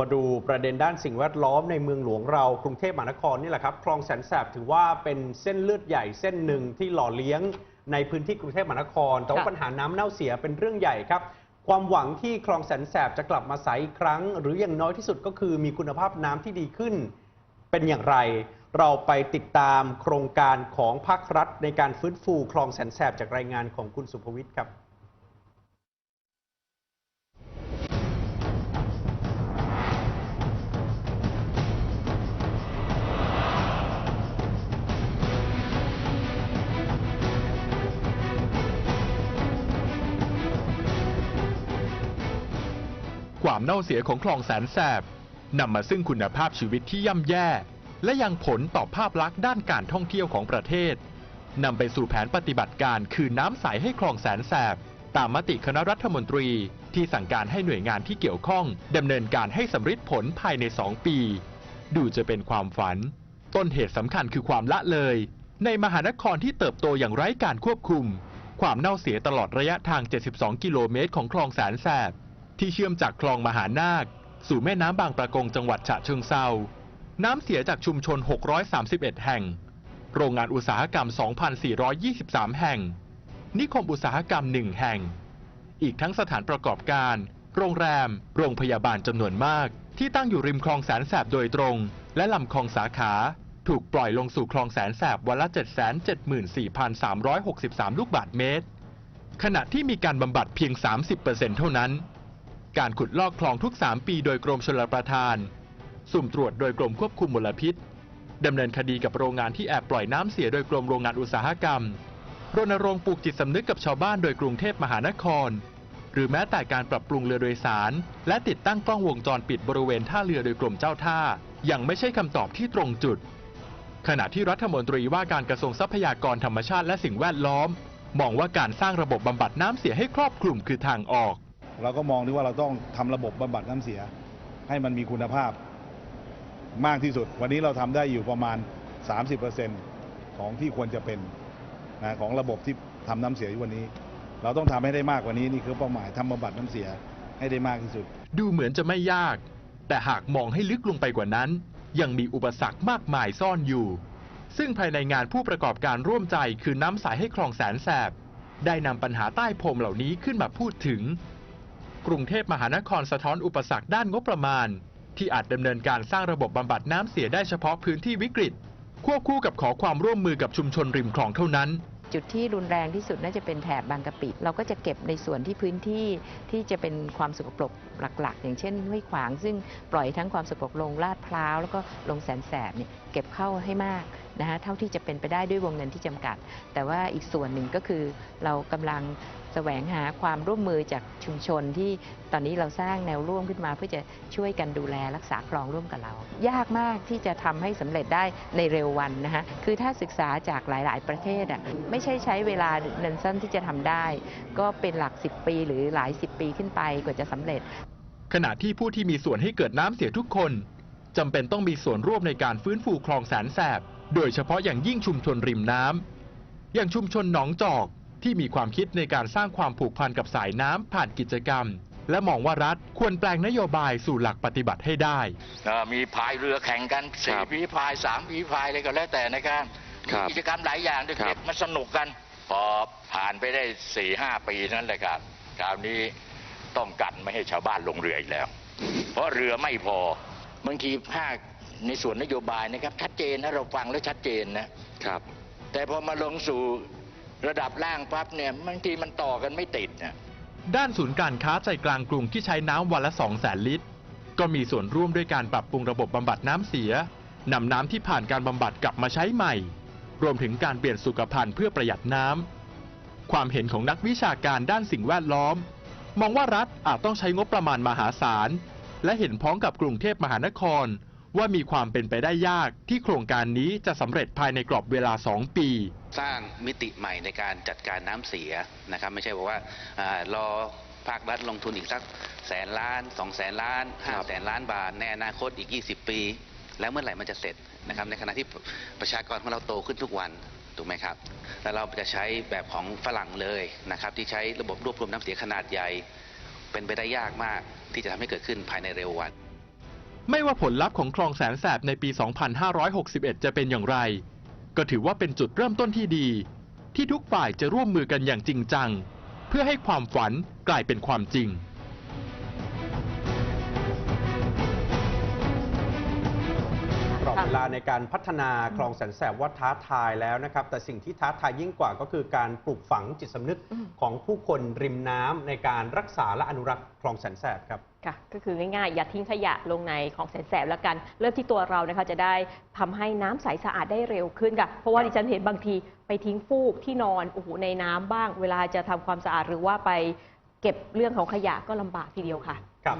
มาดูประเด็นด้านสิ่งแวดล้อมในเมืองหลวงเรากรุงเทพมหานครนี่แหละครับคลองแสนแสบถือว่าเป็นเส้นเลือดใหญ่เส้นหนึ่งที่หล่อเลี้ยงในพื้นที่กรุงเทพมหานคร แต่ว่าค่ะปัญหาน้ำเน่าเสียเป็นเรื่องใหญ่ครับ ความหวังที่คลองแสนแสบจะกลับมาใสอีกครั้ง หรืออย่างน้อยที่สุดก็คือมีคุณภาพน้ำที่ดีขึ้น เป็นอย่างไร เราไปติดตามโครงการของภาครัฐ ในการฟื้นฟูคลองแสนแสบจากรายงานของคุณสุภวิทย์ครับ ความเน่าเสียของคลองแสนแสบนำมาซึ่งคุณภาพชีวิตที่ย่ำแย่ และยังผลต่อภาพลักษณ์ด้านการท่องเที่ยวของประเทศนำไปสู่แผนปฏิบัติการคืนน้ำใสให้คลองแสนแสบ ตามมติคณะรัฐมนตรีที่สั่งการให้หน่วยงานที่เกี่ยวข้องดำเนินการให้สำเร็จผลภายใน 2 ปี ดูจะเป็นความฝัน ต้นเหตุสำคัญคือความละเลย ในมหานครที่เติบโตอย่างไร้การควบคุม ความเน่าเสียตลอดระยะทาง 72 กิโลเมตรของคลองแสนแสบ ที่เชื่อมจากคลองมหานาค สู่แม่น้ำบางประกงจังหวัดฉะเชิงเซาน้ำเสียจากชุมชน 631 แห่ง โรงงานอุตสาหกรรม 2,423 แห่ง นิคมอุตสาหกรรม 1 แห่ง อีกทั้งสถานประกอบการ โรงแรม โรงพยาบาลจำนวนมาก ที่ตั้งอยู่ริมคลองแสนแสบโดยตรง และลำคลองสาขา ถูกปล่อยลงสู่คลองแสนแสบวันละ 774,363 ลูกบาทเมตร ขณะที่มีการบำบัดเพียง 30%เท่านั้น การขุดลอกคลองทุก 3 ปีโดยกรมชลประทาน สุ่มตรวจโดยกรมควบคุมมลพิษดำเนินคดีกับโรงงานที่แอบปล่อยน้ำเสียโดยกรมโรงงานอุตสาหกรรม รณรงค์ปลูกจิตสำนึกกับชาวบ้านโดยกรุงเทพมหานคร หรือแม้แต่การปรับปรุงเรือโดยสาร และติดตั้งกล้องวงจรปิดบริเวณท่าเรือโดยกรมเจ้าท่า ยังไม่ใช่คำตอบที่ตรงจุด ขณะที่รัฐมนตรีว่าการกระทรวงทรัพยากรธรรมชาติและสิ่งแวดล้อม มองว่าการสร้างระบบบำบัดน้ำเสียให้ครอบคลุมคือทางออก เราก็มองดูว่าเราต้องทำระบบบำบัดน้ำเสีย ให้มันมีคุณภาพมากที่สุด วันนี้เราทำได้อยู่ประมาณ 30%ของที่ควรจะเป็นนะของระบบที่ทำน้ำเสียอยู่วันนี้ เราต้องทำให้ได้มากกว่านี้นี่คือเป้าหมายทำบำบัดน้ำเสียให้ได้มากที่สุด ดูเหมือนจะไม่ยาก แต่หากมองให้ลึกลงไปกว่านั้น ยังมีอุปสรรคมากมายซ่อนอยู่ ซึ่งภายในงานผู้ประกอบการร่วมใจคือน้ำใสให้คลองแสนแสบ ได้นำปัญหาใต้พรมเหล่านี้ขึ้นมาพูดถึง กรุงเทพมหานครสะท้อนอุปสรรคด้านงบประมาณ ที่อาจดำเนินการสร้างระบบบำบัดน้ำเสียได้เฉพาะพื้นที่วิกฤต ควบคู่กับขอความร่วมมือกับชุมชนริมคลองเท่านั้นจุดที่รุนแรงที่สุดน่าจะเป็นแถบบางกะปิ เราก็จะเก็บในส่วนที่พื้นที่ที่จะเป็นความสกปรกหลักๆ อย่างเช่นห้วยขวาง ซึ่งปล่อยทั้งความสกปรกลงลาดพร้าวแล้วก็ลงแสนแสบเนี่ยเก็บเข้าให้มาก นะคะเท่าที่จะเป็นไปได้ด้วยวงเงินที่จำกัด แต่ว่าอีกส่วนหนึ่งก็คือเรากำลังแสวงหาความร่วมมือจากชุมชนที่ตอนนี้เราสร้างแนวร่วมขึ้นมา เพื่อจะช่วยกันดูแลรักษาคลองร่วมกับเรา ยากมากที่จะทำให้สำเร็จได้ในเร็ววันนะคะคือถ้าศึกษาจากหลาย ๆ ประเทศอะไม่ใช่ใช้เวลาเนินสั้นที่จะทำได้ ก็เป็นหลัก 10 ปีหรือหลาย 10 ปีขึ้นไปกว่าจะสำเร็จ ขณะที่ผู้ที่มีส่วนให้เกิดน้ำเสียทุกคนจำเป็นต้องมีส่วนร่วมในการฟื้นฟูคลองแสนแสบ โดยเฉพาะอย่างยิ่งชุมชนริมน้ำอย่างชุมชนหนองจอกที่มีความคิดในการสร้างความผูกพันกับสายน้ำผ่านกิจกรรม และมองว่ารัฐควรแปลงนโยบายสู่หลักปฏิบัติให้ได้เอ่อมีพายเรือแข่งกันสี่ครับฝีพายสามฝีพายอะไรก็แล้วแต่นะครับครับกิจกรรมหลายอย่างเด็ครักบๆมันสนุกกัน พอผ่านไปได้สี่ห้าปีนั้นเลยครับคราวนี้ต้องกันไม่ให้ชาวบ้านลงเรืออีกแล้ว เพราะเรือไม่พอบางทีภาค ในส่วนนโยบายนะครับชัดเจนนะเราฟังแล้วชัดเจนนะครับ แต่พอมาลงสู่ระดับล่างปั๊บเนี่ยบางทีมันต่อกันไม่ติดนะด้านศูนย์การค้าใจกลางกรุงที่ใช้น้ำวันละ 2 0 0แสนลิตร ก็มีส่วนร่วมด้วยการปรับปรุงระบบบำบัดน้ำเสียนำน้ำที่ผ่านการบำบัดกลับมาใช้ใหม่ รวมถึงการเปลี่ยนสุขภัณฑ์เพื่อประหยัดน้ำความเห็นของนักวิชาการด้านสิ่งแวดล้อม มองว่ารัฐอาจต้องใช้งบประมาณมหาศาล และเห็นพ้องกับกรุงเทพมหานคร ว่ามีความเป็นไปได้ยากที่โครงการนี้จะสำเร็จภายในกรอบเวลา 2 ปี สร้างมิติใหม่ในการจัดการน้ำเสียนะครับ ไม่ใช่บอกว่ารอภาครัฐลงทุนอีกสักแสนล้านสองแสนล้านห้าแสนล้านบาทในอนาคตอีก 20 ปี แล้วเมื่อไหร่มันจะเสร็จนะครับในขณะที่ประชากรของเราโตขึ้นทุกวันถูกไหมครับ แล้วเราจะใช้แบบของฝรั่งเลยนะครับ ที่ใช้ระบบรวบรวมน้ำเสียขนาดใหญ่ เป็นไปได้ยากมากที่จะทำให้เกิดขึ้นภายในเร็ววัน ไม่ว่าผลลัพธ์ของคลองแสนแสบในปี 2561 จะเป็นอย่างไร ก็ถือว่าเป็นจุดเริ่มต้นที่ดี ที่ทุกฝ่ายจะร่วมมือกันอย่างจริงจัง เพื่อให้ความฝันกลายเป็นความจริง รอบเวลาในการพัฒนาคลองแสนแสบว่าท้าทายแล้วนะครับ แต่สิ่งที่ท้าทายยิ่งกว่าก็คือการปลูกฝังจิตสำนึกอืมของผู้คนริมน้ำในการรักษาและอนุรักษ์คลองแสนแสบครับค่ะก็คือง่ายๆ อย่าทิ้งขยะลงในของแสนแสบแล้วกัน เริ่มที่ตัวเรานะคะจะได้ทำให้น้ำใสสะอาดได้เร็วขึ้นค่ะ เพราะว่าดิฉันเห็นบางทีไปทิ้งฟูกที่นอนโอ้โหในน้ำบ้าง เวลาจะทำความสะอาดหรือว่าไปเก็บเรื่องของขยะก็ลำบากทีเดียวค่ะ